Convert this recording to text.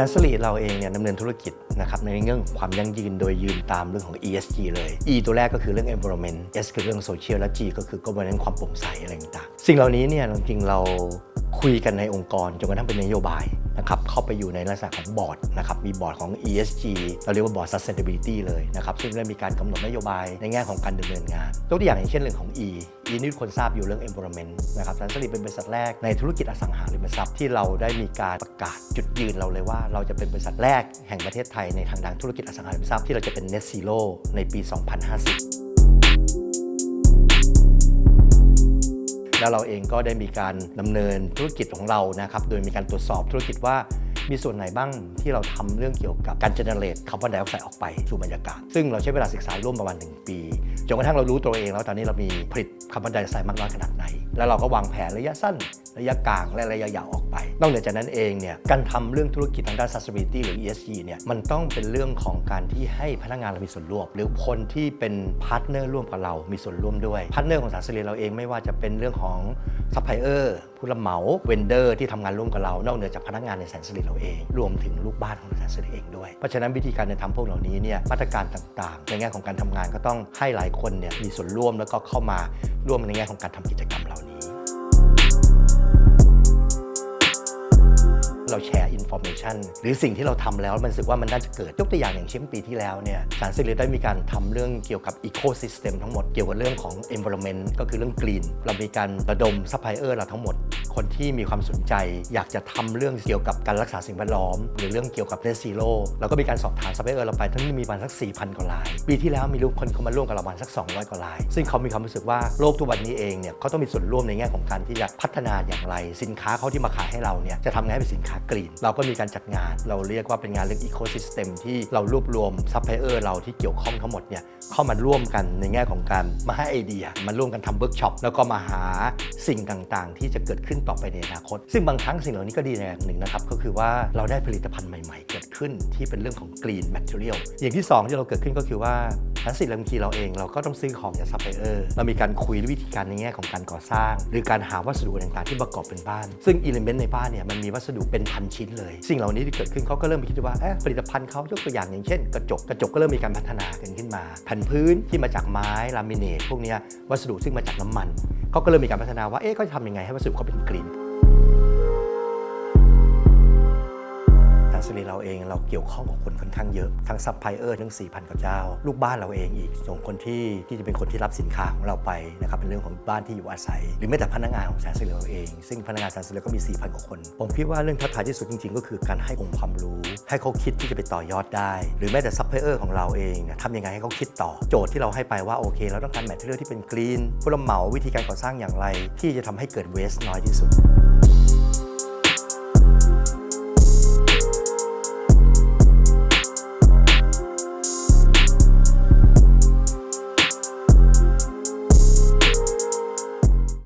ซนสลีเราเองเนี่ยดำเนินธุรกิจนะครับในเรื่องความยั่งยืนโดยยืนตามเรื่องของ ESG เลย E ตัวแรกก็คือเรื่อง environment S คือเรื่อง social และ G ก็คือ governance ความโปร่งใสอะไรต่างๆ สิ่งเหล่านี้เนี่ยจริงๆเราคุยกันในองค์กรจนกระทั่งเป็นนโยบาย นะครับเข้าไปอยู่ในลักษณะของบอร์ดนะครับมีบอร์ดของ ESG เราเรียกว่าบอร์ด sustainability เลยนะครับซึ่งได้มีการกำหนดนโยบายในแง่ของการดำเนินงานยกตัวอย่างอย่างเช่นเรื่องของ E E นี่ทุกคนทราบอยู่เรื่อง environment นะครับซันสลีเป็นบริษัทแรกในธุรกิจอสังหาริมทรัพย์ที่เราได้มีการประกาศจุดยืนเราเลยว่า เราจะเป็นบริษัทแรกแห่งประเทศไทยในทางด้านธุรกิจอสังหาริมทรัพย์ที่เราจะเป็น net zero ในปี 2050 แล้วเราเองก็ได้มีการดำเนินธุรกิจของเรานะครับโดยมีการตรวจสอบธุรกิจว่ามีส่วนไหนบ้างที่เราทำเรื่องเกี่ยวกับการเจเนเรตคาร์บอนไดออกไซด์ออกไปสู่บรรยากาศ ซึ่งเราใช้เวลาศึกษาร่วมประมาณ 1 ปี จนกระทั่งเรารู้ตัวเองแล้วตอนนี้เรามีผลิตคาร์บอนไดออกไซด์มากน้อยขนาดไหน แล้วเราก็วางแผนระยะสั้น ระยะกลางและระยะยาวออกไป นอกเหนือจากนั้นเองเนี่ยการทำเรื่องธุรกิจทางด้าน sustainability หรือ ESG เนี่ยมันต้องเป็นเรื่องของการที่ให้พนักงานเรามีส่วนร่วม หรือคนที่เป็นพาร์ทเนอร์ร่วมกับเรามีส่วนร่วมด้วยพาร์ทเนอร์ของสารสลีเราเองไม่ว่าจะเป็นเรื่องของซัพพลายเออร์ผู้รับเหมาเวนเดอร์ที่ทำงานร่วมกับเรา นอกเหนือจากพนักงานในแสนสิริเราเอง รวมถึงลูกบ้านของแสนสิริเองด้วย เพราะฉะนั้นวิธีการในทำพวกเหล่านี้เนี่ยมาตรการต่างๆ ในแง่ของการทำงานก็ต้องให้หลายคนเนี่ยมีส่วนร่วมแล้วก็เข้ามาร่วมในแง่ของการทำกิจกรรมเหล่านี้ เราแชร์อินโฟเมชันหรือสิ่งที่เราทำแล้วมันรู้สึกว่ามันน่าจะเกิดยกตัวอย่างอย่างเช่นปีที่แล้วเนี่ยสารสิริได้มีการทำเรื่องเกี่ยวกับอีโคซิสเต็มทั้งหมดเกี่ยวกับเรื่องของ environment ก็คือเรื่องกรีนเรามีการระดมซัพพลายเออร์เราทั้งหมด คนที่มีความสนใจ อยากจะทำเรื่องเกี่ยวกับการรักษาสิ่งแวดล้อม หรือเรื่องเกี่ยวกับ net zero เราก็มีการสอบถามซัพพลายเออร์เราไปทั้งนี้มีประมาณสัก 4,000 กว่าราย ปีที่แล้วมีลูกคนเข้ามาร่วมกับเราประมาณสัก 200 กว่าราย ซึ่งเขามีความรู้สึกว่าโลกทุกวันนี้เองเนี่ยเขาต้องมีส่วนร่วมในแง่ของการที่จะพัฒนาอย่างไร สินค้าเขาที่มาขายให้เราเนี่ยจะทำไงให้เป็นสินค้ากรีน เราก็มีการจัดงาน เราเรียกว่าเป็นงานเรื่อง ecosystem ที่เรารวบรวมซัพพลายเออร์เราที่เกี่ยวข้องทั้งหมดเนี่ยเข้ามาร่วมกันในแง่ของการมาให้ไอเดียมาร่วมกันทำเวิร์กช็อปแล้วก็มาหาสิ่งต่างๆ ที่จะเกิดขึ้นต่อไปในอนาคต ซึ่งบางครั้งสิ่งเหล่านี้ก็ดีในอย่างหนึ่งนะครับ ก็คือว่าเราได้ผลิตภัณฑ์ใหม่ๆเกิด ขึ้นที่เป็นเรื่องของ green material อย่างที่สองที่เราเกิดขึ้นก็คือว่าทั้สิ่งบางทีเราเองเราก็ต้องซื้อของจากซัพพลายเออร์เรามีการคุยวิธีการในแง่ของการก่อสร้าง หรือการหาวัสดุต่างๆที่ประกอบเป็นบ้าน ซึ่งอิเลเมนต์ในบ้านเนี่ยมันมีวัสดุเป็นพันชิ้นเลย สิ่งเหล่านี้ที่เกิดขึ้นเขาก็เริ่มคิดว่าเอ๊ะผลิตภัณฑ์เขายกตัวอย่างอย่างเช่น กระจกกระจกก็เริ่มมีการพัฒนากันขึ้นมา แผ่นพื้นที่มาจากไม้ลามิเนตพวกนี้วัสดุซึ่งมาจากน้ำมันเขาก็เริ่มมีการพัฒนาว่าเอ๊ะเขาจะทำยังไงให้วัสดุเขาเป็นกรีน รีเราเองเราเกี่ยวข้องกับคนค่อนข้างเยอะทั้งซัพพลายเออร์ทั้ง 4,000 กว่าเจ้า ลูกบ้านเราเองอีกส่งคนที่ที่จะเป็นคนที่รับสินค้าของเราไปนะครับเป็นเรื่องของบ้านที่อยู่อาศัย หรือแม้แต่พนักงานของแสนสิริเราเอง ซึ่งพนักงานแสนสิริก็มี 4,000 กว่าคน ผมคิดว่าเรื่องท้าทายที่สุดจริง ๆ ก็คือการให้องค์ความรู้ ให้เขาคิดที่จะไปต่อยอดได้ หรือแม้แต่ซัพพลายเออร์ของเราเองเนี่ยทำยังไงให้เขาคิดต่อโจทย์ที่เราให้ไปว่าโอเคเราต้องการแมทเทอเรียลที่เป็นกรีนผู้รับเหมาวิธีการก่อสร้างอย่างไร ที่จะทำให้เกิดเวสน้อยที่สุด